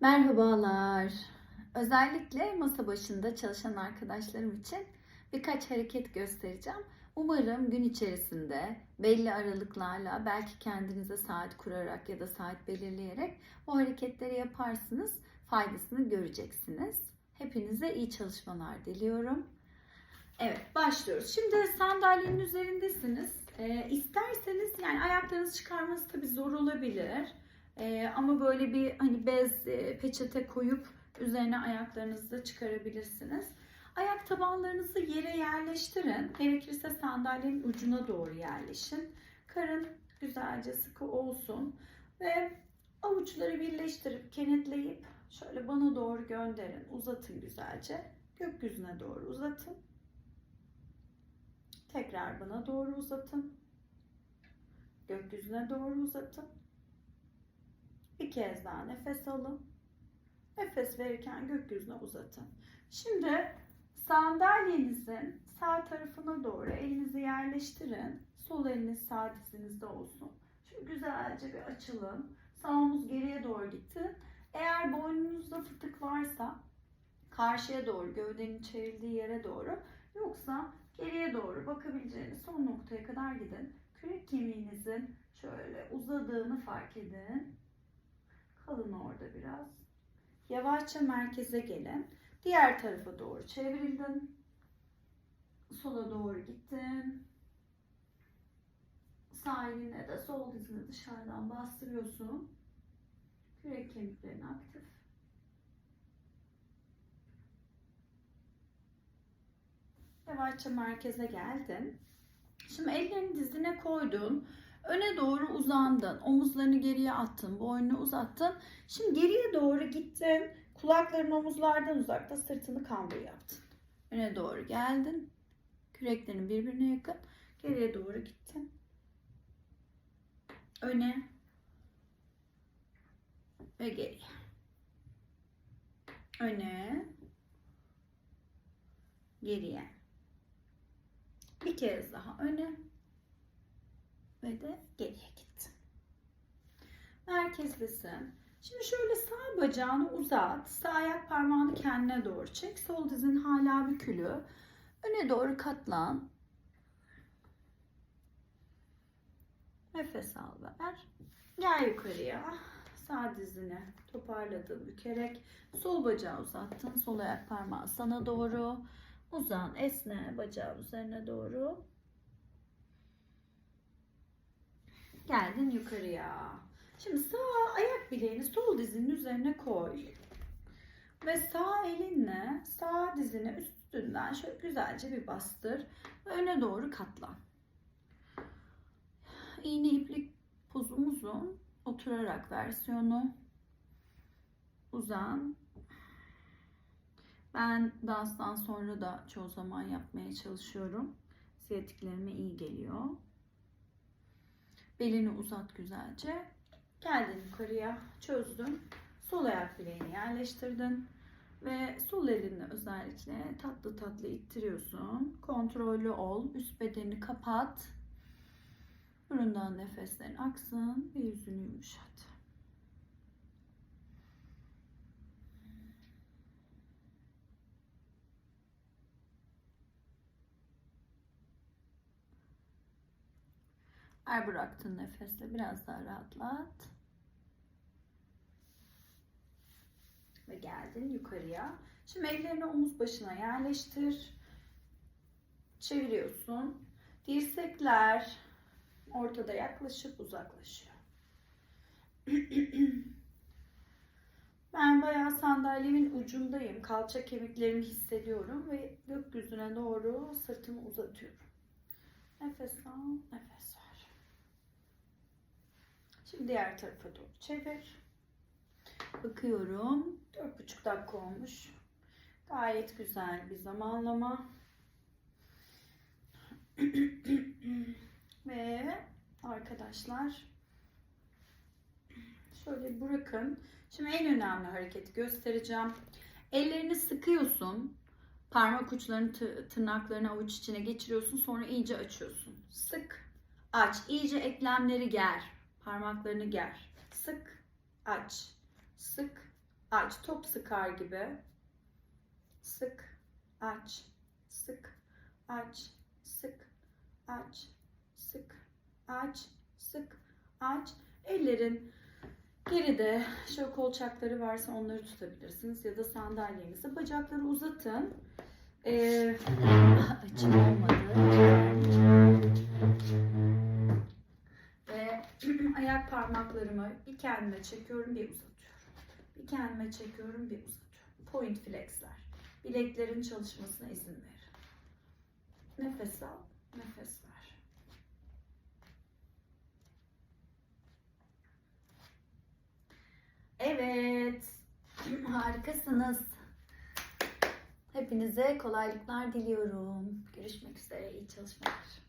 Merhabalar. Özellikle masa başında çalışan arkadaşlarım için birkaç hareket göstereceğim. Umarım gün içerisinde belli aralıklarla belki kendinize saat kurarak ya da saat belirleyerek o hareketleri yaparsınız. Faydasını göreceksiniz. Hepinize iyi çalışmalar diliyorum. Evet başlıyoruz. Şimdi sandalyenin üzerindesiniz. Ee, isterseniz yani ayaklarınızı çıkarması tabii zor olabilir. Ee, ama böyle bir hani bez e, peçete koyup üzerine ayaklarınızı da çıkarabilirsiniz. Ayak tabanlarınızı yere yerleştirin. Gerekirse sandalyenin ucuna doğru yerleşin. Karın güzelce sıkı olsun ve avuçları birleştirip kenetleyip şöyle bana doğru gönderin. Uzatın güzelce. Gökyüzüne doğru uzatın. Tekrar bana doğru uzatın. Gökyüzüne doğru uzatın. Bir kez daha nefes alın. Nefes verirken gökyüzüne uzatın. Şimdi sandalyenizin sağ tarafına doğru elinizi yerleştirin. Sol eliniz sağ dizinizde olsun. Şöyle güzelce bir açılın. Sağ omuz geriye doğru gitti. Eğer boynunuzda fıtık varsa karşıya doğru, gövdenin çevrildiği yere doğru yoksa geriye doğru bakabileceğiniz son noktaya kadar gidin. Kürek kemiğinizin şöyle uzadığını fark edin. Kalın orada biraz. Yavaşça merkeze gelin. Diğer tarafa doğru çevrildin. Sola doğru gittin. Sağ elinle de sol dizini dışarıdan bastırıyorsun. Kürek kemiklerin aktif. Yavaşça merkeze geldin. Şimdi ellerini dizine koydun. Öne doğru uzandın. Omuzlarını geriye attın. Boynunu uzattın. Şimdi geriye doğru gittin. Kulakların omuzlardan uzakta sırtını kambur yaptın. Öne doğru geldin. Küreklerin birbirine yakın. Geriye doğru gittin. Öne ve geriye. Öne geriye. Bir kez daha öne ve de geriye gittin. Merkezdesin. Şimdi şöyle sağ bacağını uzat. Sağ ayak parmağını kendine doğru çek. Sol dizin hala bükülü. Öne doğru katlan. Nefes al ver. Gel yukarıya. Sağ dizini toparladın bükerek. Sol bacağı uzattın. Sol ayak parmağı sana doğru. Uzan, esne bacağı üzerine doğru. Geldin yukarıya. Şimdi sağ ayak bileğini sol dizinin üzerine koy. Ve sağ elinle sağ dizini üstünden şöyle güzelce bir bastır. Ve öne doğru katlan. İğne iplik pozumuzun oturarak versiyonu. Uzan. Ben danstan sonra da çoğu zaman yapmaya çalışıyorum. Siyatiklerime iyi geliyor. Belini uzat güzelce. Geldin yukarıya çözdün. Sol ayak bileğini yerleştirdin. Ve sol elinle özellikle tatlı tatlı ittiriyorsun. Kontrollü ol. Üst bedeni kapat. Burundan nefeslerin aksın ve yüzünü yumuşat. Her bıraktığın nefesle biraz daha rahatlat. Ve geldin yukarıya. Şimdi ellerini omuz başına yerleştir. Çeviriyorsun. Dirsekler ortada yaklaşıp uzaklaşıyor. Ben bayağı sandalyemin ucundayım. Kalça kemiklerimi hissediyorum ve gökyüzüne doğru sırtımı uzatıyorum. Nefes al, nefes ver. Şimdi diğer tarafa doğru çevir. Bakıyorum. Dört buçuk dakika olmuş. Gayet güzel bir zamanlama. Ve arkadaşlar şöyle bırakın. Şimdi en önemli hareketi göstereceğim. Ellerini sıkıyorsun. Parmak uçlarını tı- tırnaklarını avuç içine geçiriyorsun. Sonra iyice açıyorsun. Sık, aç. İyice eklemleri ger. Parmaklarını ger. Sık, aç. Sık, aç. Top sıkar gibi. Sık, aç, sık, aç, sık, aç, sık, aç, sık, aç. Ellerin geride şöyle kolçakları varsa onları tutabilirsiniz ya da sandalyenizi. Bacakları uzatın. Ee, açım olmadı. Parmaklarımı bir kendime çekiyorum, bir uzatıyorum. Bir kendime çekiyorum, bir uzatıyorum. Point flexler. Bileklerin çalışmasına izin verin. Nefes al, nefes ver. Evet. Harikasınız. Hepinize kolaylıklar diliyorum. Görüşmek üzere. iyi çalışmalar.